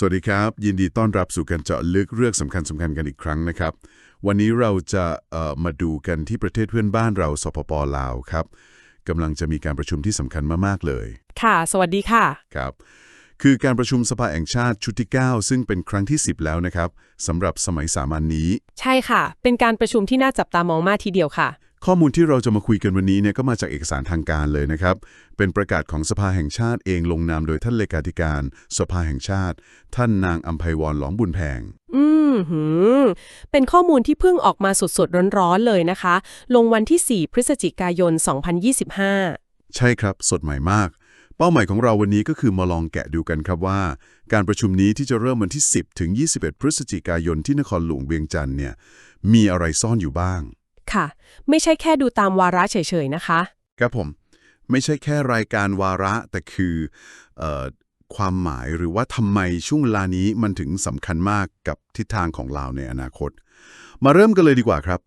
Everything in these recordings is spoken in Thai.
สวัสดีครับ ยินดีต้อนรับสู่การเจาะลึกเรื่องสำคัญสำคัญกันอีกครั้งนะครับ วันนี้เราจะเอ่อมาดูกันที่ประเทศเพื่อนบ้านเราสปปลาวครับกำลังจะมีการประชุมที่สำคัญมากๆเลย ค่ะ สวัสดีค่ะครับ คือการประชุมสภาแห่งชาติชุดที่ 9 ซึ่งเป็นครั้งที่ 10 แล้วนะครับสำหรับสมัยสามัญนนี้ ใช่ค่ะ เป็นการประชุมที่น่าจับตามองมากทีเดียวค่ะ ข้อมูลที่เราจะมาคุยกันวันนี้เนี่ยก็มาจากเอกสารทางการเลยนะครับ เป็นประกาศของสภาแห่งชาติเองลงนามโดยท่านเลขาธิการ สภาแห่งชาติ ท่านนางอัมภัยวรหลองบุญแพง อืมหืมเป็นข้อมูลที่เพิ่งออกมาสดๆร้อนๆเลยนะคะ ลงวันที่ 4 พฤศจิกายน 2025 ใช่ครับ สดใหม่มาก เป้าหมายของเราวันนี้ก็คือมาลองแกะดูกันครับว่า การประชุมนี้ที่จะเริ่มวันที่ 10 ถึง 21 พฤศจิกายนที่นครหลวงเวียงจันทร์เนี่ยมีอะไรซ่อนอยู่บ้าง ค่ะ ไม่ใช่แค่ดูตามวาระเฉยๆนะคะ ครับผม ไม่ใช่แค่รายการวาระแต่คือเออความหมายหรือว่าทำไมช่วงเวลานี้มันถึงสำคัญมากกับทิศทางของเราในอนาคต มาเริ่มกันเลยดีกว่าครับ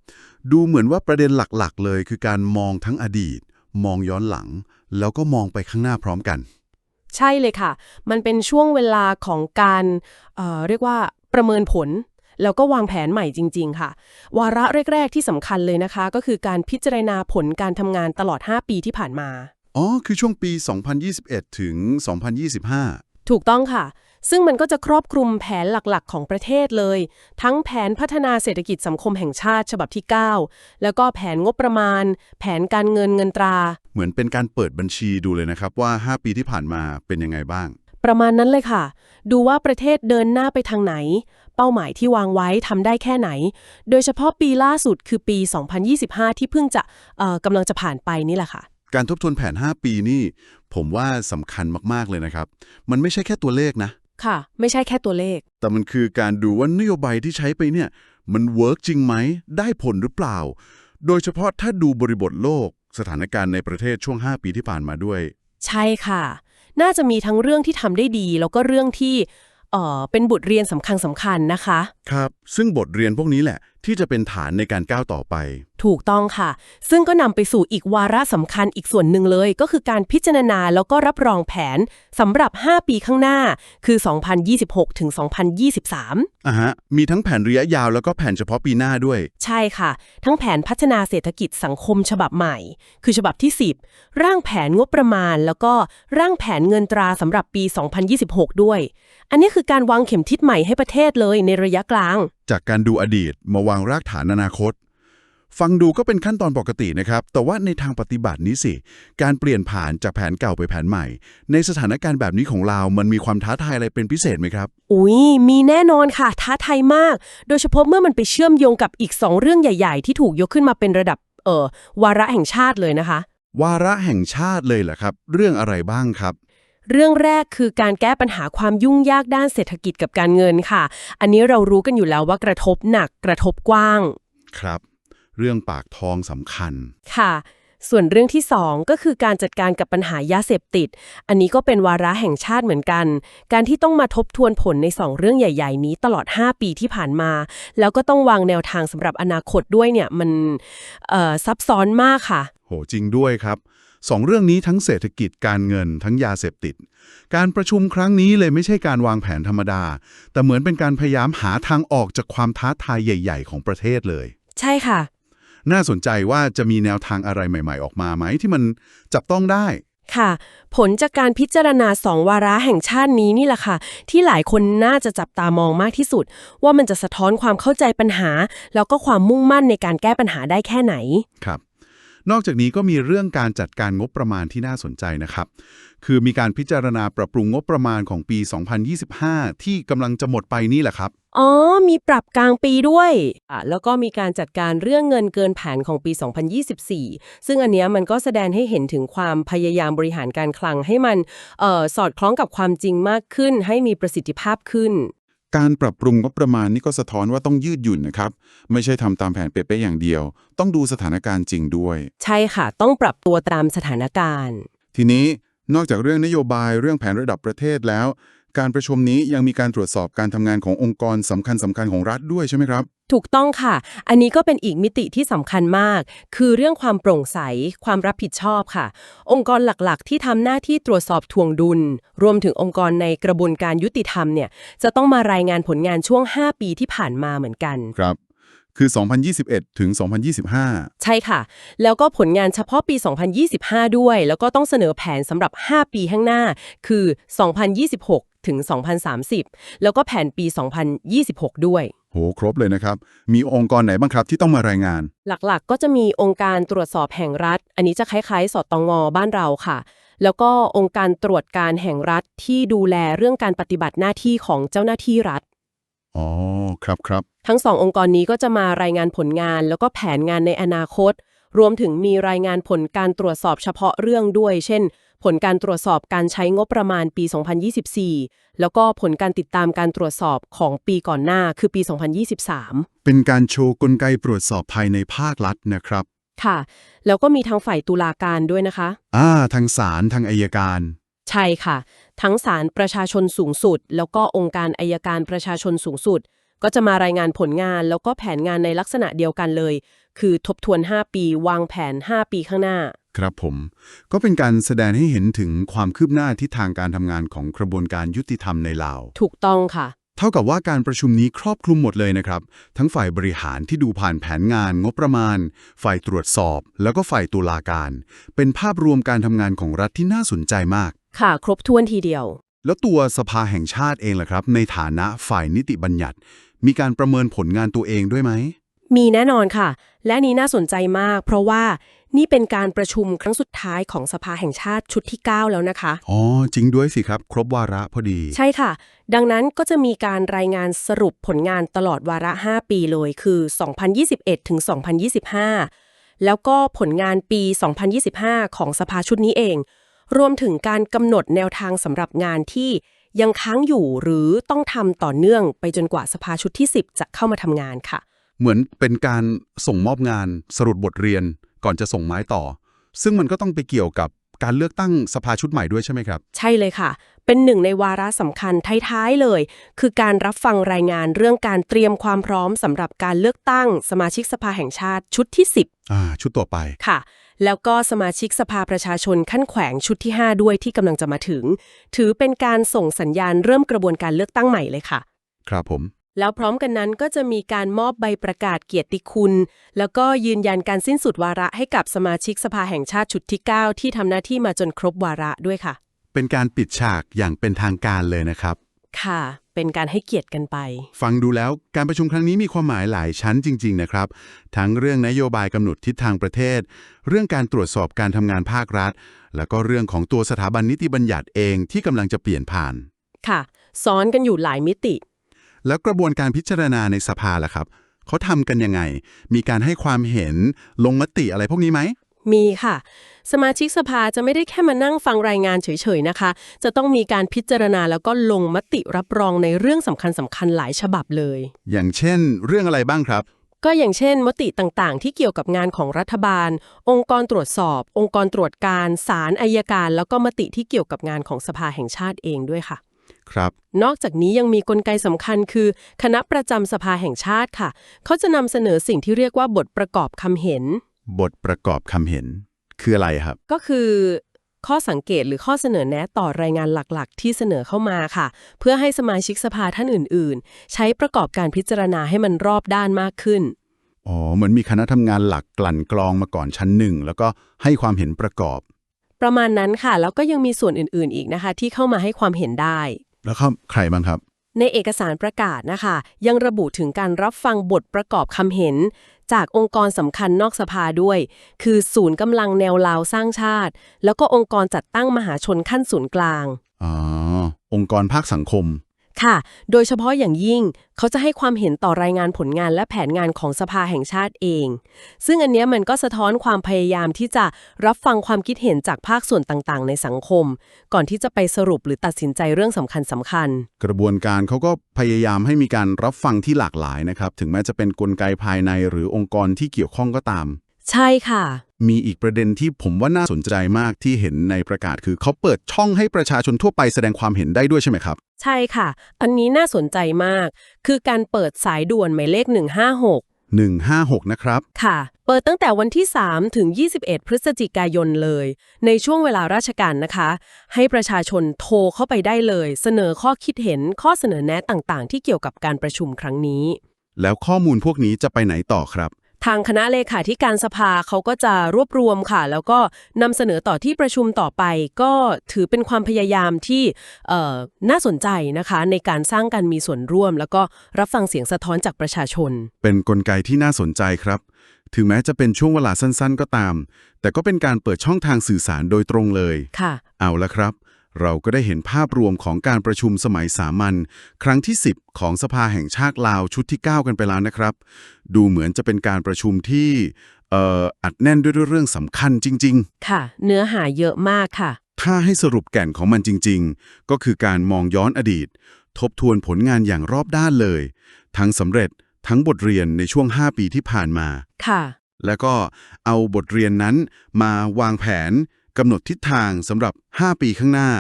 ดูเหมือนว่าประเด็นหลักๆ เลย คือการมองทั้งอดีต มองย้อนหลัง แล้วก็มองไปข้างหน้าพร้อมกัน ใช่เลยค่ะ มันเป็นช่วงเวลาของการเอ่อเรียกว่าประเมินผล แล้วก็วางแผนใหม่จริง ๆ ค่ะ วาระแรก ๆ ที่สำคัญเลยนะคะ ก็คือการพิจารณาผลการทำงานตลอด 5 ปีที่ผ่านมา อ๋อ คือช่วงปี 2021 ถึง 2025 ถูกต้องค่ะ ซึ่งมันก็จะครอบคลุมแผนหลักๆ ของประเทศเลย ทั้งแผนพัฒนาเศรษฐกิจสังคมแห่งชาติฉบับที่ 9 แล้วก็แผนงบประมาณ แผนการเงินเงินตรา เหมือนเป็นการเปิดบัญชีดูเลยนะครับว่า 5 ปีที่ผ่านมาเป็นยังไงบ้างประมาณนั้นเลยค่ะ ดูว่าประเทศเดินหน้าไปทางไหน เป้าหมายที่วางไว้ทำได้แค่ไหน โดยเฉพาะปีล่าสุดคือปี 2025 ที่เพิ่งจะเอ่อกำลังจะผ่านไปนี่แหละค่ะ การทบทวนแผน 5 ปีนี่ผมว่าสำคัญมากๆเลยนะครับ มันไม่ใช่แค่ตัวเลขนะ ค่ะ ไม่ใช่แค่ตัวเลข แต่มันคือการดูว่านโยบายที่ใช้ไปเนี่ย มันเวิร์กจริงไหม ได้ผลหรือเปล่า โดยเฉพาะถ้าดูบริบทโลก สถานการณ์ในประเทศช่วง 5 ปีที่ผ่านมาด้วย ใช่ค่ะ น่าจะมีทั้งเรื่องที่ทำได้ดี แล้วก็เรื่องที่ เอ่อเป็นบทเรียนสำคัญสำคัญนะคะ ครับ ซึ่งบทเรียนพวกนี้แหละ ที่จะเป็นฐานในการก้าวต่อไป ถูกต้องค่ะ ซึ่งก็นำไปสู่อีกวาระสำคัญอีกส่วนหนึ่งเลย ก็คือการพิจารณาแล้วก็รับรองแผนสำหรับ 5 ปีข้างหน้า คือ 2026 ถึง 2023อะฮะ มีทั้งแผนระยะยาวแล้วก็แผนเฉพาะปีหน้าด้วย ใช่ค่ะ ทั้งแผนพัฒนาเศรษฐกิจสังคมฉบับใหม่ คือฉบับที่ 10 ร่างแผนงบประมาณ แล้วก็ร่างแผนเงินตราสำหรับปี 2026 ด้วย อันนี้คือการวางเข็มทิศใหม่ให้ประเทศเลยในระยะกลาง จากการดูอดีตมาวางรากฐานอนาคต ฟังดูก็เป็นขั้นตอนปกตินะครับ แต่ว่าในทางปฏิบัตินี้สิ การเปลี่ยนผ่านจากแผนเก่าไปแผนใหม่ ในสถานการณ์แบบนี้ของเรา มันมีความท้าทายอะไรเป็นพิเศษไหมครับ อุ๊ยมีแน่นอนค่ะ ท้าทายมาก โดยเฉพาะเมื่อมันไปเชื่อมโยงกับอีก 2 เรื่องใหญ่ ๆ ที่ถูกยกขึ้นมาเป็นระดับเอ่อวาระแห่งชาติเลยนะคะ วาระแห่งชาติเลยเหรอครับ เรื่องอะไรบ้างครับ เรื่องแรกคือการแก้ปัญหาความยุ่งยากด้านเศรษฐกิจกับการเงินค่ะ อันนี้เรารู้กันอยู่แล้วว่ากระทบหนักกระทบกว้าง ครับ เรื่องปากท้องสำคัญ ค่ะ ส่วนเรื่องที่ 2 ก็คือการจัดการกับปัญหายาเสพติด อันนี้ก็เป็นวาระแห่งชาติเหมือนกัน การที่ต้องมาทบทวนผลใน 2 เรื่องใหญ่ ๆ นี้ตลอด 5 ปีที่ผ่านมา แล้วก็ต้องวางแนวทางสำหรับอนาคตด้วยเนี่ยมันเอ่อซับซ้อนมากค่ะ โหจริงด้วยครับ สองเรื่องนี้ทั้งเศรษฐกิจการเงินทั้งยาเสพติด การประชุมครั้งนี้เลยไม่ใช่การวางแผนธรรมดา แต่เหมือนเป็นการพยายามหาทางออกจากความท้าทายใหญ่ ๆ ของประเทศเลย ใช่ค่ะ น่าสนใจว่าจะมีแนวทางอะไรใหม่ ๆ ออกมาไหมที่มันจับต้องได้ค่ะ ผลจากการพิจารณาสองวาระแห่งชาตินี้นี่แหละค่ะ ที่หลายคนน่าจะจับตามองมากที่สุด ว่ามันจะสะท้อนความเข้าใจปัญหา แล้วก็ความมุ่งมั่นในการแก้ปัญหาได้แค่ไหนครับ นอกจากนี้ก็มีเรื่องการจัดการงบประมาณที่น่าสนใจนะครับ คือมีการพิจารณาปรับปรุงงบประมาณของปี 2025 ที่กำลังจะหมดไปนี่แหละครับ อ๋อ มีปรับกลางปีด้วยอะแล้วก็มีการจัดการเรื่องเงินเกินแผนของปี 2024 ซึ่งอันเนี้ยมันก็แสดงให้เห็นถึงความพยายามบริหารการคลังให้มันเอ่อสอดคล้องกับความจริงมากขึ้น ให้มีประสิทธิภาพขึ้น การปรับปรุงงบประมาณนี่ก็สะท้อนว่าต้องยืดหยุ่นนะครับ ไม่ใช่ทำตามแผนเป๊ะๆอย่างเดียว ต้องดูสถานการณ์จริงด้วย ใช่ค่ะ ต้องปรับตัวตามสถานการณ์ ทีนี้นอกจากเรื่องนโยบายเรื่องแผนระดับประเทศแล้ว การประชุมนี้ยังมีการตรวจสอบการทำงานขององค์กรสำคัญสำคัญของรัฐด้วยใช่ไหมครับ ถูกต้องค่ะ อันนี้ก็เป็นอีกมิติที่สำคัญมาก คือเรื่องความโปร่งใส ความรับผิดชอบค่ะ องค์กรหลักๆ ที่ทำหน้าที่ตรวจสอบทวงดุล รวมถึงองค์กรในกระบวนการยุติธรรมเนี่ย จะต้องมารายงานผลงานช่วง 5 ปีที่ผ่านมาเหมือนกัน ครับ คือ 2021 ถึง 2025 ใช่ค่ะ แล้วก็ผลงานเฉพาะปี 2025 ด้วย แล้วก็ต้องเสนอแผนสำหรับ 5 ปีข้างหน้า คือ 2026 ถึง 2030 แล้วก็แผนปี 2026 ด้วย โห ครบเลยนะครับ มีองค์กรไหนบ้างครับที่ต้องมารายงาน หลักๆก็จะมีองค์การตรวจสอบแห่งรัฐ อันนี้จะคล้ายๆ สตงบ้านเราค่ะแล้วก็องค์การตรวจการแห่งรัฐที่ดูแลเรื่องการปฏิบัติหน้าที่ของเจ้าหน้าที่รัฐ อ๋อ ครับครับ ทั้งสององค์กรนี้ก็จะมารายงานผลงาน แล้วก็แผนงานในอนาคต รวมถึงมีรายงานผลการตรวจสอบเฉพาะเรื่องด้วย เช่น ผลการตรวจสอบการใช้งบประมาณปี 2024 แล้วก็ผลการติดตามการตรวจสอบของปีก่อนหน้าคือปี 2023 เป็นการโชว์กลไกตรวจสอบภายในภาครัฐนะครับ ค่ะ แล้วก็มีทางฝ่ายตุลาการด้วยนะคะ อ่า ทางศาลทางอายการ ใช่ค่ะ ทั้งศาลประชาชนสูงสุด แล้วก็องค์การอายการประชาชนสูงสุด ก็จะมารายงานผลงานแล้วก็แผนงานในลักษณะเดียวกันเลย คือทบทวน 5 ปี วางแผน 5 ปีข้างหน้า ครับผม ก็เป็นการแสดงให้เห็นถึงความคืบหน้าที่ทางการทำงานของกระบวนการยุติธรรมในลาว ถูกต้องค่ะเท่ากับว่าการประชุมนี้ครอบคลุมหมดเลยนะครับ ทั้งฝ่ายบริหารที่ดูผ่านแผนงาน งบประมาณ ฝ่ายตรวจสอบ แล้วก็ฝ่ายตุลาการ เป็นภาพรวมการทำงานของรัฐที่น่าสนใจมาก ค่ะครบถ้วนทีเดียว แล้วตัวสภาแห่งชาติเองล่ะครับ ในฐานะฝ่ายนิติบัญญัติ มีการประเมินผลงานตัวเองด้วยไหม มีแน่นอนค่ะ และนี้น่าสนใจมาก เพราะว่านี่เป็นการประชุมครั้งสุดท้ายของสภาแห่งชาติชุดที่ 9 แล้วนะคะ อ๋อ จริงด้วยสิครับ ครบวาระพอดี ใช่ค่ะ ดังนั้นก็จะมีการรายงานสรุปผลงานตลอดวาระ 5 ปีเลย คือ 2021 ถึง 2025 แล้วก็ผลงานปี 2025 ของสภาชุดนี้เอง รวมถึงการกำหนดแนวทางสำหรับงานที่ยังค้างอยู่หรือต้องทำต่อเนื่องไปจนกว่าสภาชุดที่ 10 จะเข้ามาทำงานค่ะ เหมือนเป็นการส่งมอบงานสรุปบทเรียนก่อนจะส่งไม้ต่อ ซึ่งมันก็ต้องไปเกี่ยวกับการเลือกตั้งสภาชุดใหม่ด้วยใช่ไหมครับ ใช่เลยค่ะ เป็นหนึ่งในวาระสำคัญท้ายๆเลย คือการรับฟังรายงานเรื่องการเตรียมความพร้อมสำหรับการเลือกตั้งสมาชิกสภาแห่งชาติชุดที่อ่าชุดต่อไป10ค่ะ แล้วก็สมาชิกสภาประชาชนขั้นแขวงชุดที่ 5 ด้วยที่กำลังจะมาถึง ถือเป็นการส่งสัญญาณเริ่มกระบวนการเลือกตั้งใหม่เลยค่ะ ครับผม แล้วพร้อมกันนั้นก็จะมีการมอบใบประกาศเกียรติคุณ แล้วก็ยืนยันการสิ้นสุดวาระให้กับสมาชิกสภาแห่งชาติชุดที่ 9 ที่ทำหน้าที่มาจนครบวาระด้วยค่ะ เป็นการปิดฉากอย่างเป็นทางการเลยนะครับ ค่ะ เป็นการให้เกียรติกันไป ฟังดูแล้วการประชุมครั้งนี้มีความหมายหลายชั้นจริง ๆ นะครับ ทั้งเรื่องนโยบายกำหนดทิศทางประเทศ เรื่องการตรวจสอบการทำงานภาครัฐ แล้วก็เรื่องของตัวสถาบันนิติบัญญัติเองที่กำลังจะเปลี่ยนผ่าน ค่ะ ซ้อนกันอยู่หลายมิติ แล้วกระบวนการพิจารณาในสภาล่ะครับเขาทำกันยังไง มีการให้ความเห็นลงมติอะไรพวกนี้ไหม มีค่ะ สมาชิกสภาจะไม่ได้แค่มานั่งฟังรายงานเฉยๆนะคะ จะต้องมีการพิจารณาแล้วก็ลงมติรับรองในเรื่องสำคัญสำคัญๆหลายฉบับเลย อย่างเช่น เรื่องอะไรบ้างครับ ก็อย่างเช่น มติต่างๆ ที่เกี่ยวกับงานของรัฐบาล องค์กรตรวจสอบ องค์กรตรวจการศาลอายการ แล้วก็มติที่เกี่ยวกับงานของสภาแห่งชาติเองด้วยค่ะครับนอกจากนี้ยังมีกลไกสำคัญคือ คณะประจำสภาแห่งชาติค่ะ เขาจะนำเสนอสิ่งที่เรียกว่าบทประกอบคำเห็น บทประกอบคำเห็น คืออะไรครับ ก็คือข้อสังเกตหรือข้อเสนอแนะต่อรายงานหลักๆ ที่เสนอเข้ามาค่ะ เพื่อให้สมาชิกสภาท่านอื่น ๆ ใช้ประกอบการพิจารณาให้มันรอบด้านมากขึ้น อ๋อ เหมือนมีคณะทำงานหลักกลั่นกรองมาก่อนชั้นหนึ่ง แล้วก็ให้ความเห็นประกอบ ประมาณนั้นค่ะ แล้วก็ยังมีส่วนอื่น ๆ อีกนะคะ ที่เข้ามาให้ความเห็นได้ แล้วครับใครบ้างครับ ในเอกสารประกาศนะคะ ยังระบุถึงการรับฟังบทประกอบคำเห็น จากองค์กรสำคัญนอกสภาด้วย คือศูนย์กำลังแนวลาวสร้างชาติ แล้วก็องค์กรจัดตั้งมหาชนขั้นศูนย์กลาง อ๋อ องค์กรภาคสังคม ค่ะ โดยเฉพาะอย่างยิ่งเขาจะให้ความเห็นต่อรายงานผลงานและแผนงานของสภาแห่งชาติเอง ซึ่งอันนี้มันก็สะท้อนความพยายามที่จะรับฟังความคิดเห็นจากภาคส่วนต่างๆ ในสังคม ก่อนที่จะไปสรุปหรือตัดสินใจเรื่องสำคัญสำคัญ กระบวนการเขาก็พยายามให้มีการรับฟังที่หลากหลายนะครับ ถึงแม้จะเป็นกลไกภายในหรือองค์กรที่เกี่ยวข้องก็ตาม ใช่ค่ะ มีอีกประเด็นที่ผมว่าน่าสนใจมากที่เห็นในประกาศคือเขาเปิดช่องให้ประชาชนทั่วไปแสดงความเห็นได้ด้วยใช่ไหมครับ ใช่ค่ะ อันนี้น่าสนใจมาก คือการเปิดสายด่วนหมายเลข 156 156 นะครับ ค่ะ เปิดตั้งแต่วันที่ 3 ถึง 21 พฤศจิกายนเลย ในช่วงเวลาราชการนะคะ ให้ประชาชนโทรเข้าไปได้เลย เสนอข้อคิดเห็นข้อเสนอแนะต่างๆ ที่เกี่ยวกับการประชุมครั้งนี้ แล้วข้อมูลพวกนี้จะไปไหนต่อครับ ทางคณะเลขาธิการสภาเขาก็จะรวบรวมค่ะ แล้วก็นำเสนอต่อที่ประชุมต่อไป ก็ถือเป็นความพยายามที่เอ่อน่าสนใจนะคะ ในการสร้างการมีส่วนร่วม แล้วก็รับฟังเสียงสะท้อนจากประชาชน เป็นนกลไกที่น่าสนใจครับ ถึงแม้จะเป็นช่วงเวลาสั้นๆ ก็ตาม แต่ก็เป็นการเปิดช่องทางสื่อสารโดยตรงเลย ค่ะ เอาละครับ เราก็ได้เห็นภาพรวมของการประชุมสมัยสามัญครั้งที่ 10 ของสภาแห่งชาติลาวชุดที่ 9 กันไปแล้วนะครับ ดูเหมือนจะเป็นการประชุมที่เอ่ออัดแน่นด้วยเรื่องสำคัญจริงค่ะ เนื้อหาเยอะมากค่ะๆถ้าให้สรุปแก่นของมันจริง ๆ ก็คือการมองย้อนอดีต ทบทวนผลงานอย่างรอบด้านเลย ทั้งสำเร็จทั้งบทเรียนในช่วง 5 ปีที่ผ่านมา ค่ะ แล้วก็เอาบทเรียนนั้นมาวางแผน กำหนดทิศทางสำหรับ 5 ปีข้างหน้า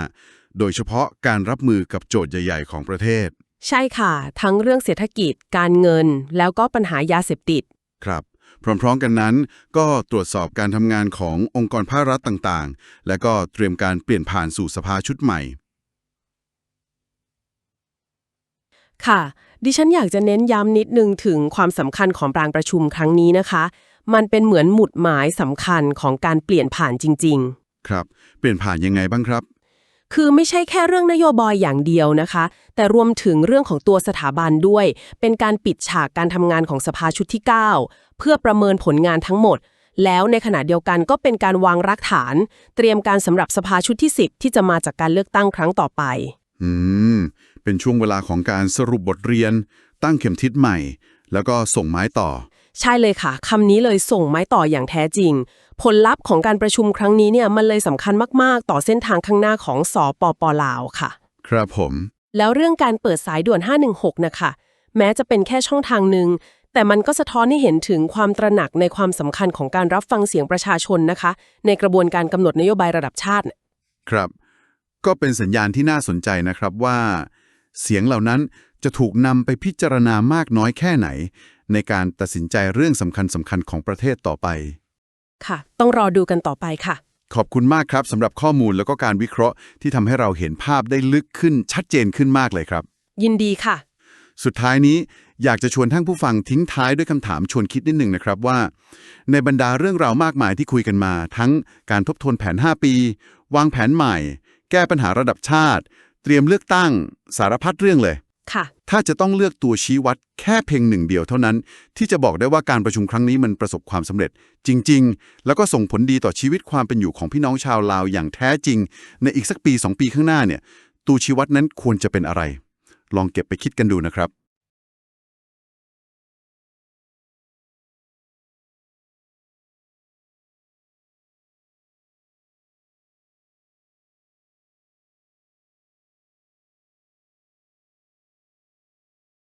โดยเฉพาะการรับมือกับโจทย์ใหญ่ ๆ ของประเทศ ใช่ค่ะ ทั้งเรื่องเศรษฐกิจ การเงิน แล้วก็ปัญหายาเสพติด ครับ พร้อมๆกันนั้น ก็ตรวจสอบการทำงานขององค์กรภาครัฐต่างๆ และก็เตรียมการเปลี่ยนผ่านสู่สภาชุดใหม่ ค่ะ ดิฉันอยากจะเน้นย้ำนิดนึงถึงความสำคัญของปรางประชุมครั้งนี้นะคะ มันเป็นเหมือนหมุดหมายสำคัญของการเปลี่ยนผ่านจริง ครับ เปลี่ยนผ่านยังไงบ้างครับๆคือไม่ใช่แค่เรื่องนโยบายอย่างเดียวนะคะ แต่รวมถึงเรื่องของตัวสถาบันด้วย เป็นการปิดฉากการทำงานของสภาชุดที่ 9 เพื่อประเมินผลงานทั้งหมด แล้วในขณะเดียวกันก็เป็นการวางรากฐาน เตรียมการสำหรับสภาชุดที่ 10 ที่จะมาจากการเลือกตั้งครั้งต่อไป อืม เป็นช่วงเวลาของการสรุปบทเรียน ตั้งเข็มทิศใหม่ แล้วก็ส่งไม้ต่อ ใช่เลยค่ะคำนี้เลยส่งไม้ต่ออย่างแท้จริง ผลลัพธ์ของการประชุมครั้งนี้เนี่ยมันเลยสำคัญมาก ๆ ต่อเส้นทางข้างหน้าของสอปปลาวค่ะ ครับผม แล้วเรื่องการเปิดสายด่วน 516 นะคะ แม้จะเป็นแค่ช่องทางหนึ่งแต่มันก็สะท้อนให้เห็นถึงความตระหนักในความสำคัญของการรับฟังเสียงประชาชนนะคะ ในกระบวนการกำหนดนโยบายระดับชาติ ครับ ก็เป็นสัญญาณที่น่าสนใจนะครับว่า เสียงเหล่านั้นจะถูกนำไปพิจารณามากน้อยแค่ไหน ในการตัดสินใจเรื่องสำคัญสำคัญของประเทศต่อไป ค่ะ ต้องรอดูกันต่อไปค่ะ ขอบคุณมากครับสำหรับข้อมูลแล้วก็การวิเคราะห์ที่ทำให้เราเห็นภาพได้ลึกขึ้นชัดเจนขึ้นมากเลยครับ ยินดีค่ะ สุดท้ายนี้อยากจะชวนท่านผู้ฟังทิ้งท้ายด้วยคำถามชวนคิดนิดหนึ่งนะครับว่า ในบรรดาเรื่องราวมากมายที่คุยกันมา ทั้งการทบทวนแผน 5 ปี วางแผนใหม่ แก้ปัญหาระดับชาติ เตรียมเลือกตั้ง สารพัดเรื่องเลย ค่ะ ถ้าจะต้องเลือกตัวชี้วัดแค่เพียงหนึ่งเดียวเท่านั้น ที่จะบอกได้ว่าการประชุมครั้งนี้มันประสบความสำเร็จ จริง ๆ แล้วก็ส่งผลดีต่อชีวิตความเป็นอยู่ของพี่น้องชาวลาวอย่างแท้จริง ในอีกสักปี 2 ปีข้างหน้าเนี่ยตัวชี้วัดนั้นควรจะเป็นอะไร ลองเก็บไปคิดกันดูนะครับ